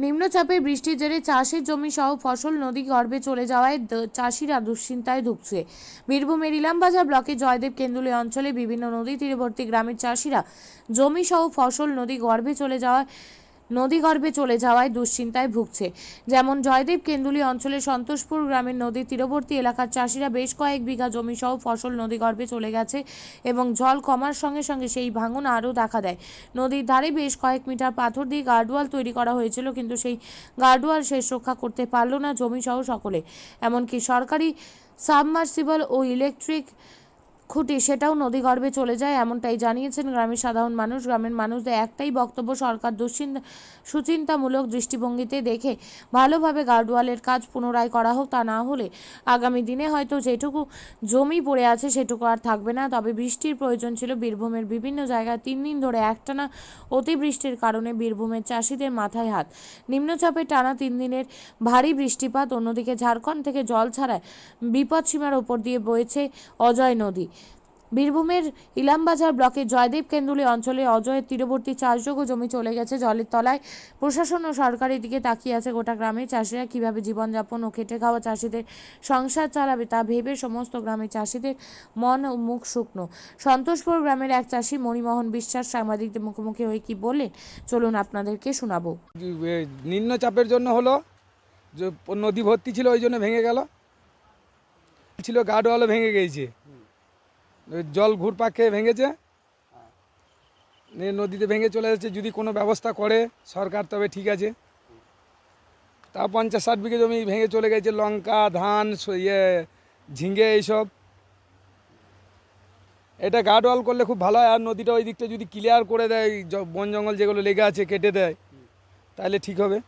নিম্নচাপের বৃষ্টির জেরে চাষের জমি সহ ফসল নদী গর্ভে চলে যাওয়ায় চাষিরা দুশ্চিন্তায় ঢুকছে বীরভূমের ইলামবাজার ব্লকে জয়দেব কেন্দুলি অঞ্চলে বিভিন্ন নদী তীরবর্তী গ্রামের চাষিরা জমি সহ ফসল নদী গর্ভে চলে যাওয়ায় নদী গর্ভে চলে যাওয়ায় দুশ্চিন্তায় ভুগছে। যেমন জয়দেব কেন্দুলি অঞ্চলের সন্তোষপুর গ্রামের নদীর তীরবর্তী এলাকার চাষিরা বেশ কয়েক বিঘা জমি সহ ফসল নদী গর্ভে চলে গেছে এবং জল কমার সঙ্গে সঙ্গে সেই ভাঙন আরও দেখা দেয়। নদীর ধারে বেশ কয়েক মিটার পাথর দিয়ে গার্ডওয়াল তৈরি করা হয়েছিল কিন্তু সেই গার্ডওয়াল শেষ রক্ষা করতে পারল না জমি সহ সকলে। এমনকি সরকারি সাবমার্সিবল ও ইলেকট্রিক খুঁটি সেটাও নদীগর্ভে চলে যায়, এমনটাই জানিয়েছেন গ্রামের সাধারণ মানুষ। গ্রামের মানুষদের একটাই বক্তব্য, সরকার দুশ্চিন্তা, সুচিন্তামূলক দৃষ্টিভঙ্গিতে দেখে ভালোভাবে গার্ডওয়ালের কাজ পুনরায় করা হোক, তা না হলে আগামী দিনে হয়তো যেটুকু জমি পড়ে আছে সেটুকু আর থাকবে না। তবে বৃষ্টির প্রয়োজন ছিল বীরভূমের বিভিন্ন জায়গায় তিন দিন ধরে একটানা অতিবৃষ্টির কারণে বীরভূমের চাষিদের মাথায় হাত। নিম্নচাপে টানা তিন দিনের ভারী বৃষ্টিপাত, অন্যদিকে ঝাড়খণ্ড থেকে জল ছাড়ায় বিপদসীমার ওপর দিয়ে বয়েছে অজয় নদী। বীরভূমের ইলামবাজার ব্লকের জয়দেব কেন্দুলি অঞ্চলে অজয়ের তীরবর্তী চাষযোগ্য জমি চলে গেছে জলের তলায়। প্রশাসন ও সরকারের দিকে তাকিয়ে আছে গোটা গ্রামের চাষিরা কীভাবে জীবনযাপন ও খেটে খাওয়া চাষিদের সংসার চালাবে তা ভেবে সমস্ত গ্রামের চাষিদের মন ও মুখ শুকনো। সন্তোষপুর গ্রামের এক চাষি মণিমোহন বিশ্বাস সাংবাদিকদের মুখোমুখি হয়ে কি বললেন? চলুন আপনাদেরকে শোনাবো। নিম্নচাপের জন্য হলো নদী ভর্তি ছিল, ওই জন্য ভেঙে গেল। ছিল গার্ডওয়ালও ভেঙে গিয়েছে জল ঘুরপাক খেয়ে ভেঙেছে নদীতে ভেঙে চলে যাচ্ছে যদি কোনো ব্যবস্থা করে সরকার, তবে ঠিক আছে। তা পঞ্চাশ ষাট বিঘে জমি ভেঙে চলে গেছে। লঙ্কা, ধান ইয়ে ঝিঙ্গে এইসব। এটা গার্ডওয়াল করলে খুব ভালো হয়। আর নদীটা ওই দিকটা যদি ক্লিয়ার করে দেয় বন জঙ্গল যেগুলো লেগে আছে, কেটে দেয়, তাহলে ঠিক হবে।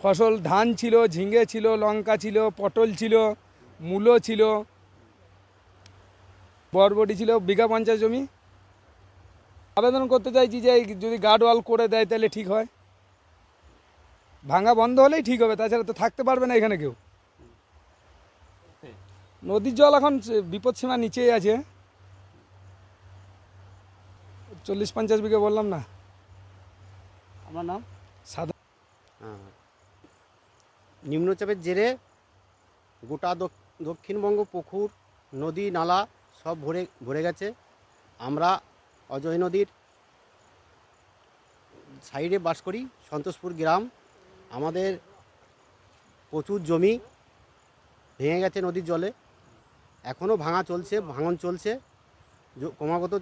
ফসল ধান ছিল, ঝিঙে ছিল, লঙ্কা ছিল, পটল ছিল, মূলো ছিল বরবটি ছিল বিঘা পঞ্চাশ জমি। আবেদন করতে চাইছি যে যদি গার্ড ওয়াল করে দেয় তাহলে ঠিক হয়। ভাঙা বন্ধ হলেই ঠিক হবে তাছাড়া তো থাকতে পারবে না এখানে কেউ। নদীর জল এখন বিপদসীমা নিচেই আছে। চল্লিশ পঞ্চাশ বিঘে বললাম না। আমার নাম? সাদা হ্যাঁ। নিম্নচাপের জেরে গোটা দক্ষিণবঙ্গ পুকুর নদী নালা সব ভরে ভরে গেছে। আমরা অজয় নদীর সাইডে বাস করি, সন্তোষপুর গ্রাম। আমাদের প্রচুর জমি ভেঙে গেছে নদীর জলে। এখনও ভাঙা চলছে, ভাঙন চলছে। ক্রমাগত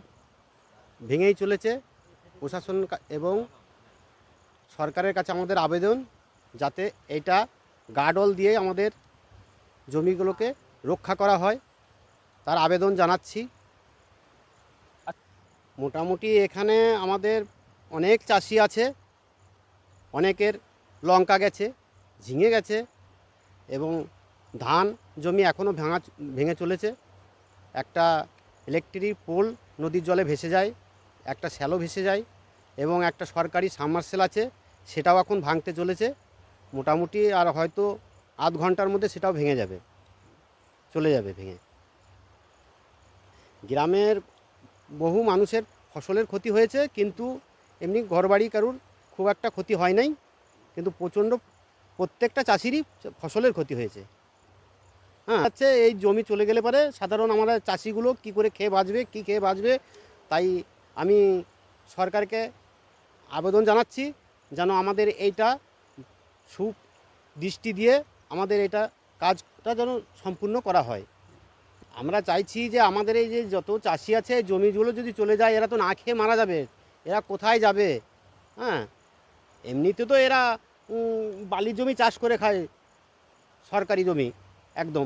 ভেঙেই চলেছে। প্রশাসন এবং সরকারের কাছে আমাদের আবেদন যাতে এটা গার্ডওয়াল দিয়ে আমাদের জমিগুলোকে রক্ষা করা হয়। তার আবেদন জানাচ্ছি। মোটামুটি এখানে আমাদের অনেক চাষি আছে, অনেকের লঙ্কা গেছে, ঝিঙে গেছে এবং ধান জমি এখনও ভাঙা, ভেঙে চলেছে। একটা ইলেকট্রিক পোল নদীর জলে ভেসে যায়, একটা শ্যালো ভেসে যায় এবং একটা সরকারি সাবমার্সেল আছে, সেটাও এখন ভাঙতে চলেছে। মোটামুটি আর হয়তো আধ ঘণ্টার মধ্যে সেটাও ভেঙে যাবে, চলে যাবে ভেঙে। গ্রামের বহু মানুষের ফসলের ক্ষতি হয়েছে, কিন্তু এমনি ঘরবাড়ি কারুর খুব একটা ক্ষতি হয় নাই, কিন্তু প্রচণ্ড প্রত্যেকটা চাষিরই ফসলের ক্ষতি হয়েছে। হ্যাঁ আচ্ছা এই জমি চলে গেলে পরে সাধারণ আমরা চাষিগুলো কি করে খেয়ে বাঁচবে, কি খেয়ে বাঁচবে, তাই আমি সরকারকে আবেদন জানাচ্ছি, যেন আমাদের এইটা সুদৃষ্টি দিয়ে আমাদের এটা কাজটা যেন সম্পূর্ণ করা হয়। আমরা চাইছি যে আমাদের এই যে যত চাষি আছে, জমিগুলো যদি চলে যায়, এরা তো না খেয়ে মারা যাবে। এরা কোথায় যাবে? হ্যাঁ? এমনিতে তো এরা বালির জমি চাষ করে খায়। সরকারি জমি, একদম।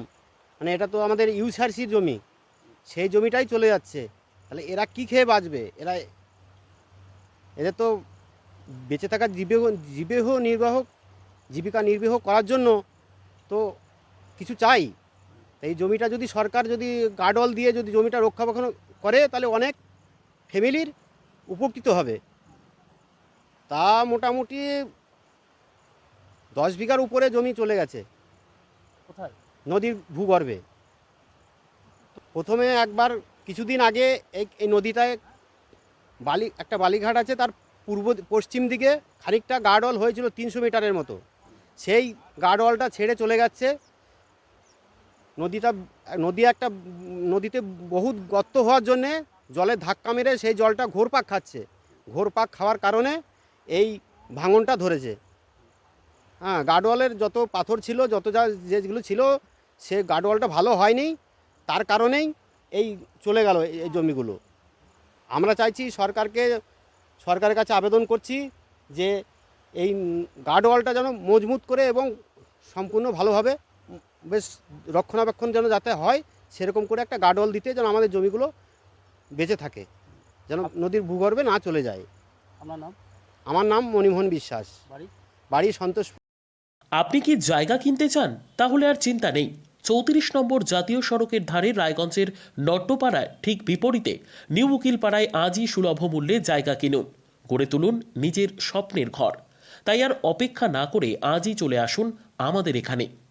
মানে এটা তো আমাদের ইউসআরসির জমি। সেই জমিটাই চলে যাচ্ছে। তাহলে এরা কি খেয়ে বাঁচবে? এরা, এদের তো বেঁচে থাকার জীবেহ জীবেহ নির্বাহ, জীবিকা নির্বাহ করার জন্য তো কিছু চাই। এই জমিটা যদি সরকার যদি গার্ডওয়াল দিয়ে যদি জমিটা রক্ষণাবেক্ষণ করে তাহলে অনেক ফ্যামিলির উপকৃত হবে। তা মোটামুটি দশ বিঘার উপরে জমি চলে গেছে। কোথায়? নদীর ভূগর্ভে। প্রথমে একবার কিছুদিন আগে এই এই নদীটায় বালি একটা বালিঘাট আছে তার পূর্ব পশ্চিম দিকে খানিকটা গার্ডওয়াল হয়েছিল তিনশো মিটারের মতো। সেই গার্ডওয়ালটা ছেড়ে চলে যাচ্ছে নদীটা, নদী একটা, নদীতে বহুত গর্ত হওয়ার জন্যে জলে ধাক্কা মেরে সেই জলটা ঘোরপাক খাচ্ছে। ঘোরপাক খাওয়ার কারণে এই ভাঙনটা ধরেছে। হ্যাঁ গার্ডওয়ালের যত পাথর ছিল, যত যা যেগুলো ছিল, সে গার্ডওয়ালটা ভালো হয়নি। তার কারণেই এই চলে গেল এই- জমিগুলো। আমরা চাইছি সরকারকে, সরকারের কাছে আবেদন করছি যে এই গার্ডওয়ালটা যেন মজবুত করে এবং সম্পূর্ণ ভালোভাবে বেশ রক্ষণাবেক্ষণ যেন যাতে হয় সেরকম করে একটা গার্ডওয়াল দিতে যেন আমাদের জমিগুলো বেঁচে থাকে যেন নদীর ভূগর্ভে না চলে যায়। আপনার নাম? আমার নাম মণিমোহন বিশ্বাস। বাড়ি? বাড়ি সন্তোষ আপনি কি জায়গা কিনতে চান? তাহলে আর চিন্তা নেই। চৌত্রিশ নম্বর জাতীয় সড়কের ধারে রায়গঞ্জের নট্টপাড়ায় ঠিক বিপরীতে নিউ উকিলপাড়ায় আজই সুলভ মূল্যে জায়গা কিনুন। গড়ে তুলুন নিজের স্বপ্নের ঘর। তাই আর অপেক্ষা না করে আজই চলে আসুন আমাদের এখানে।